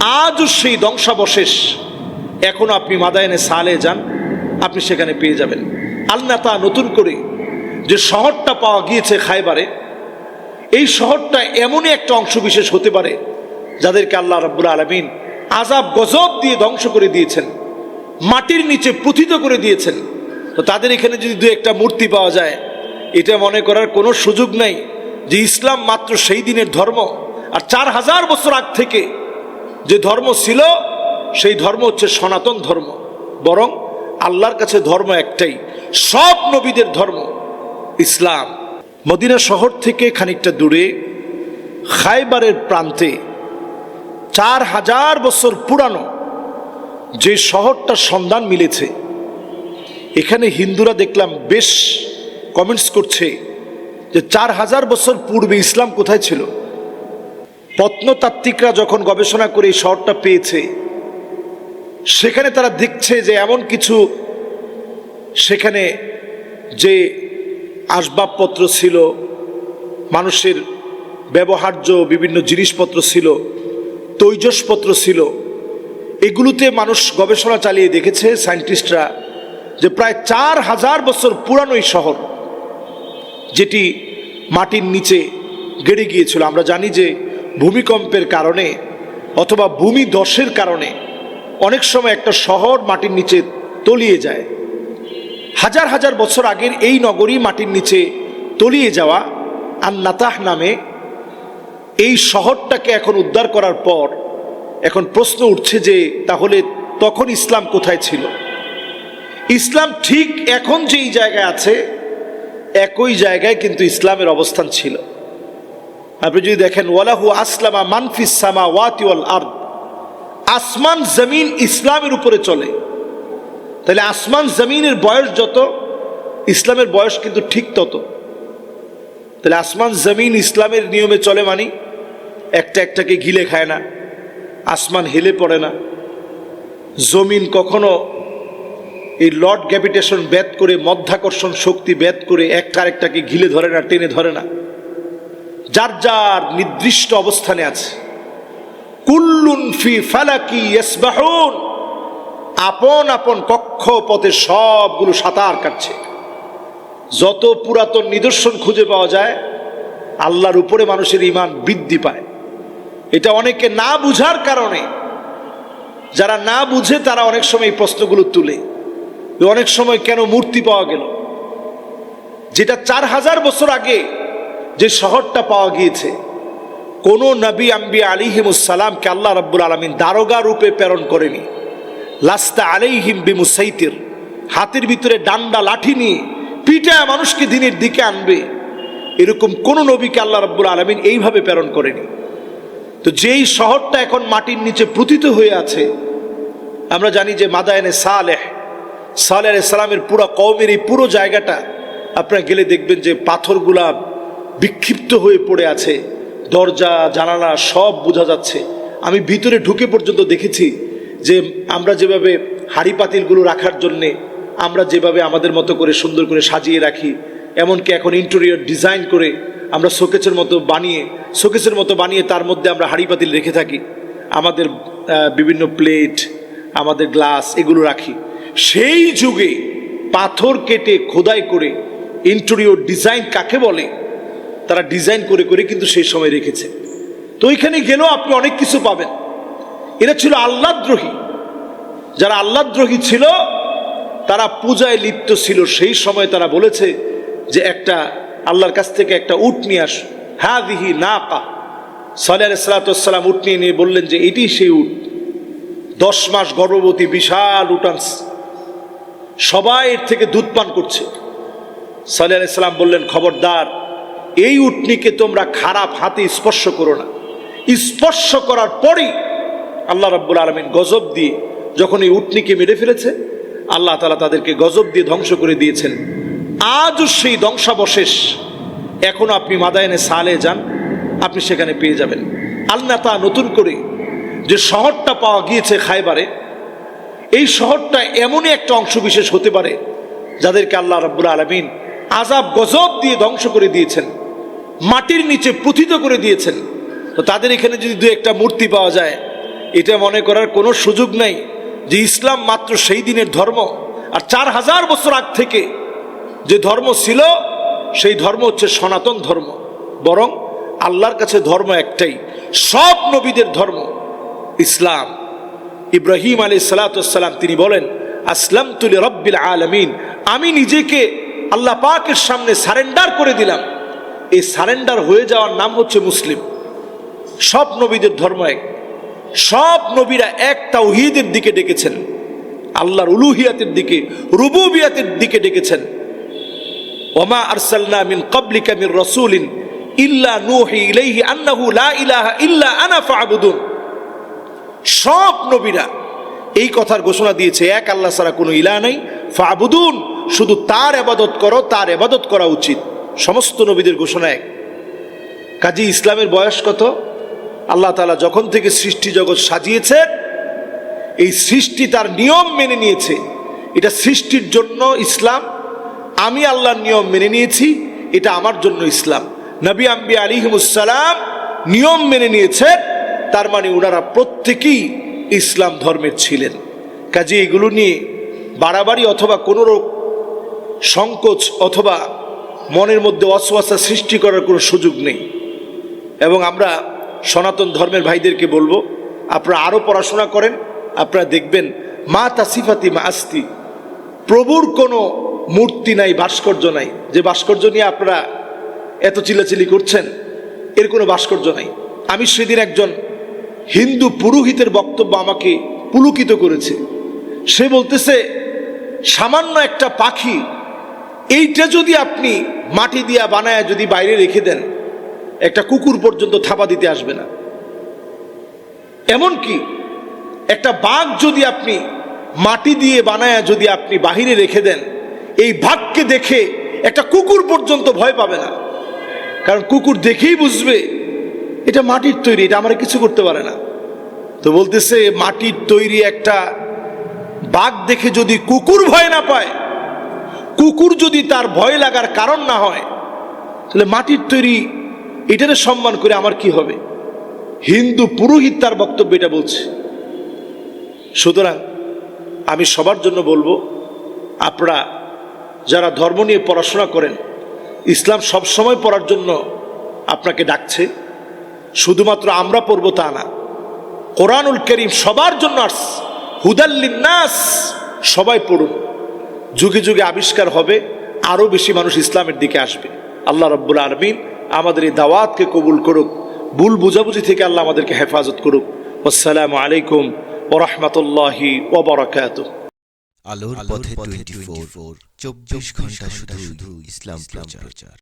আজও সেই ধ্বংসাবশেষ এখনও আপনি মাদায়নে সালে যান, আপনি সেখানে পেয়ে যাবেন। আল্লাহ তা নতুন করে যে শহরটা পাওয়া গিয়েছে খাইবারে, এই শহরটা এমনই একটা অংশ বিশেষ হতে পারে যাদেরকে আল্লাহ রাব্বুল আলমিন আজাব গজব দিয়ে ধ্বংস করে দিয়েছেন, মাটির নিচে পুথিত করে দিয়েছেন। তো তাদের এখানে যদি দু একটা মূর্তি পাওয়া যায়, এটা মনে করার কোনো সুযোগ নাই যে ইসলাম মাত্র সেই দিনের ধর্ম। আর চার হাজার বছর আগ থেকে যে ধর্ম ছিল, সেই ধর্ম হচ্ছে সনাতন ধর্ম। বরং আল্লাহর কাছে ধর্ম একটাই, সব নবীদের ধর্ম, ইসলাম। মদিনা শহর থেকে খানিকটা দূরে, খাইবারের প্রান্তে চার হাজার বছর পুরানো যে শহরটার সন্ধান মিলেছে, এখানে হিন্দুরা দেখলাম বেশ কমেন্টস করছে যে চার হাজার বছর পূর্বে ইসলাম কোথায় ছিল? প্রত্নতাত্ত্বিকরা যখন গবেষণা করে এই শহরটা পেয়েছে, সেখানে তারা দেখছে যে এমন কিছু সেখানে যে আসবাবপত্র ছিল, মানুষের ব্যবহার্য বিভিন্ন জিনিসপত্র ছিল, তৈজসপত্র ছিল, এগুলোতে মানুষ গবেষণা চালিয়ে দেখেছে, সায়েন্টিস্টরা, যে প্রায় চার হাজার বছর পুরানো এই শহর, যেটি মাটির নিচে গেড়ে গিয়েছিল। আমরা জানি যে ভূমিকম্পের কারণে অথবা ভূমি দশের কারণে অনেক সময় একটা শহর মাটির নিচে তলিয়ে যায়। হাজার হাজার বছর আগের এই নগরী মাটির নিচে তলিয়ে যাওয়া আর নাতাহ নামে এই শহরটাকে এখন উদ্ধার করার পর এখন প্রশ্ন উঠছে যে তাহলে তখন ইসলাম কোথায় ছিল? ইসলাম ঠিক এখন যেই জায়গায় আছে, একই জায়গায় কিন্তু ইসলামের অবস্থান ছিল। আপনি যদি দেখেন, ওয়ালাহু আসলামা মানফিস সামা ওয়াতিওয়াল আর আসমান, জমিন ইসলামের উপরে চলে। তাহলে আসমান, জমিনের বয়স যত, ইসলামের বয়স কিন্তু ঠিক তত। তাহলে আসমান, জমিন ইসলামের নিয়মে চলে মানি, একটা একটাকে গিলে খায় না, আসমান হেলে পড়ে না। জমিন কখনো এই লর্ড গ্যাভিটেশন ব্যাত করে, মধ্যাকর্ষণ শক্তি ব্যাত করে, একটা আরেকটাকে ঘিলে ধরে না, টেনে ধরে না। যার যার নির্দিষ্ট অবস্থানে আছে। কুল্লুন ফি ফালাকি ইয়াসবাহুন। আপন আপন কক্ষপথে সবগুলো সাঁতার কাটছে। যত পুরাতন নিদর্শন খুঁজে পাওয়া যায়, আল্লাহর উপরে মানুষের ইমান বৃদ্ধি পায়। এটা অনেকে না বুঝার কারণে, যারা না বুঝে তারা অনেক সময় এই প্রশ্নগুলো তুলে। অনেক সময় কেন মূর্তি পাওয়া গেল? যেটা চার হাজার বছর আগে যে শহরটা পাওয়া গিয়েছে, কোন নবী আম্বি আলিহিমুসালামকে আল্লাহ রাব্বুল আলমিন দারোগা রূপে প্রেরণ করেনি। লাস্তা আলাইহিম বিমুসাইতির, হাতের ভিতরে ডান্ডা লাঠি নিয়ে পিটায় মানুষকে দিনের দিকে আনবে। এরকম কোন নবীকে আল্লাহ রাব্বুল আলমিন এইভাবে প্রেরণ করেনি। তো যেই শহরটা এখন মাটির নিচে প্রথিত হয়ে আছে, আমরা জানি যে মাদায়নে সালেহ সালেহ সালামের পুরো কওমের এই পুরো জায়গাটা, আপনারা গেলে দেখবেন যে পাথরগুলা বিক্ষিপ্ত হয়ে পড়ে আছে। দরজা, জানালা সব বোঝা যাচ্ছে। আমি ভিতরে ঢুকে পর্যন্ত দেখেছি যে আমরা যেভাবে হাড়ি পাতিলগুলো রাখার জন্যে, আমরা যেভাবে আমাদের মতো করে সুন্দর করে সাজিয়ে রাখি, এমনকি এখন ইন্টেরিয়র ডিজাইন করে আমরা শোকেসের মতো বানিয়ে, শোকেসের মতো বানিয়ে তার মধ্যে আমরা হাড়ি পাতিল রেখে থাকি। আমাদের বিভিন্ন প্লেট আমাদের গ্লাস এগুলো রাখি। সেই যুগে পাথর কেটে খোদাই করে ইন্টেরিয়র ডিজাইন কাকে বলে? তারা ডিজাইন করে করে কিন্তু সেই সময় রেখেছে। তো ওইখানে গেলেও আপনি অনেক কিছু পাবেন। এরা ছিল আল্লাদ্রোহী যারা আল্লাদ্রোহী ছিল, তারা পূজায় লিপ্ত ছিল। সেই সময় তারা বলেছে যে একটা আল্লাহর কাছ থেকে একটা উট নিয়ে আস। হ্যাঁ দিহি না পা সালে সালাতাম উট নিয়ে নিয়ে বললেন যে, এটি সেই উট। দশ মাস গর্ভবতী বিশাল উটান্স সবাই এর থেকে দুধ পান করছে। সাল্লাহ আলাইসাল্লাম বললেন, খবরদার এই উটনিকে তোমরা খারাপ হাতে স্পর্শ করো না। স্পর্শ করার পরই আল্লাহ রাব্বুল আলমিন গজব দিয়ে যখন এই উটনিকে মেরে ফেলেছে, আল্লাহ তালা তাদেরকে গজব দিয়ে ধ্বংস করে দিয়েছেন। আজও সেই ধ্বংসাবশেষ এখনও আপনি মাদায়নে সালে যান, আপনি সেখানে পেয়ে যাবেন। আল্লাহ তা নতুন করে যে শহরটা পাওয়া গিয়েছে খাইবারে, এই শহরটা এমনই একটা অংশ বিশেষ হতে পারে, যাদেরকে আল্লাহ রাব্বুল আলমিন আজাব গজব দিয়ে ধ্বংস করে দিয়েছেন। মাটির নিচে পুথিত করে দিয়েছেন। তো তাদের এখানে যদি দু একটা মূর্তি পাওয়া যায়, এটা মনে করার কোনো সুযোগ নাই যে ইসলাম মাত্র সেই দিনের ধর্ম। আর চার হাজার বছর আগ থেকে যে ধর্ম ছিল, সেই ধর্ম হচ্ছে সনাতন ধর্ম। বরং আল্লাহর কাছে ধর্ম একটাই, সব নবীদের ধর্ম ইসলাম। ইব্রাহিম আলী সালাতাম তিনি বলেন আসলাম তুলে রব্বিল আলমিন। আমি নিজেকে আল্লাহ পাকের সামনে সারেন্ডার করে দিলাম। এই সারেন্ডার হয়ে যাওয়ার নাম হচ্ছে মুসলিম। সব নবীদের ধর্ম এক। সব নবীরা এক তাওহীদের দিকে ডেকেছেন। আল্লাহর উলুহিয়াতের দিকে, রুবুবিয়াতের দিকে ডেকেছেন। ওমা আরসালনা মিন ক্বাবলিকা মির রাসূলিন ইল্লা নূহি ইলাইহি আন্নাহু লা ইলাহা ইল্লা আনা ফা'বুদুন। সব নবীরা এই কথার ঘোষণা দিয়েছে, এক আল্লাহ ছাড়া কোনো ইলা নাই, ফাবুদুন, শুধু তার এবাদত করো, তার এবাদত করা উচিত। সমস্ত নবীদের ঘোষণা এক। কাজী ইসলামের বয়স কত? আল্লাহ তাআলা যখন থেকে সৃষ্টি জগৎ সাজিয়েছে এই সৃষ্টি তার নিয়ম মেনে নিয়েছে। এটা সৃষ্টির জন্য ইসলাম, আমি আল্লাহর নিয়ম মেনে নিয়েছি, এটা আমার জন্য ইসলাম। নবী আম্বি আলিহিমুসালাম নিয়ম মেনে নিয়েছে তার মানে ওনারা প্রত্যেকেই ইসলাম ধর্মের ছিলেন। কাজে এগুলো নিয়ে বাড়াবাড়ি অথবা কোনো সংকোচ অথবা মনের মধ্যে অসুয়াশা সৃষ্টি করার কোনো সুযোগ নেই। এবং আমরা সনাতন ধর্মের ভাইদেরকে বলব, আপনারা আরও পড়াশোনা করেন, আপনারা দেখবেন, মা তাসিফাতি মা আস্তি, প্রভুর কোনো মূর্তি নাই, ভাস্কর্য নাই। যে ভাস্কর্য নিয়ে আপনারা এত চিলাচিলি করছেন, এর কোনো ভাস্কর্য নাই। আমি সেদিন একজন হিন্দু পুরোহিতের বক্তব্য আমাকে পুলকিত করেছে। সে বলতেছে, সামান্য একটা পাখি এইটা যদি আপনি মাটি দিয়া বানায় যদি বাইরে রেখে দেন, একটা কুকুর পর্যন্ত থাপা দিতে আসবে না। এমনকি একটা বাঘ যদি আপনি মাটি দিয়ে বানায় যদি আপনি বাহিরে রেখে দেন, এই বাঘকে দেখে একটা কুকুর পর্যন্ত ভয় পাবে না। কারণ কুকুর দেখেই বুঝবে, এটা মাটির তৈরি, এটা আমরা কিছু করতে পারে না। তো বলতেছে, মাটির তৈরি একটা বাঘ দেখে যদি কুকুর ভয় না পায় কুকুর যদি তার ভয় লাগার কারণ না হয়, তাহলে মাটির তৈরি এটারে সম্মান করে আমার কি হবে? হিন্দু পুরোহিত তার বক্তব্য এটা বলছে। সুতরাং আমি সবার জন্য বলব, আপনারা যারা ধর্ম নিয়ে পড়াশোনা করেন, ইসলাম সব সময় পড়ার জন্য আপনাকে ডাকছে। শুধুমাত্র আমরা পড়ব তা না। কোরআনুল করিম সবার জন্য আস হুদাল্লিনাস সবাই পড়ুন। যুগে যুগে আবিষ্কার হবে, আরও বেশি মানুষ ইসলামের দিকে আসবে। আল্লাহ রব্বুল আলমিন আমাদের এই দাওয়াতকে কবুল করুক, ভুল বুঝাবুঝি থেকে আল্লাহ আমাদেরকে হেফাজত করুক। আসসালামু আলাইকুম ওরহমতুল্লাহি ওবরাকাত আলোর পথে টোয়েন্টি ফোর, চব্বিশ ঘণ্টা শুধু ইসলাম প্রচার।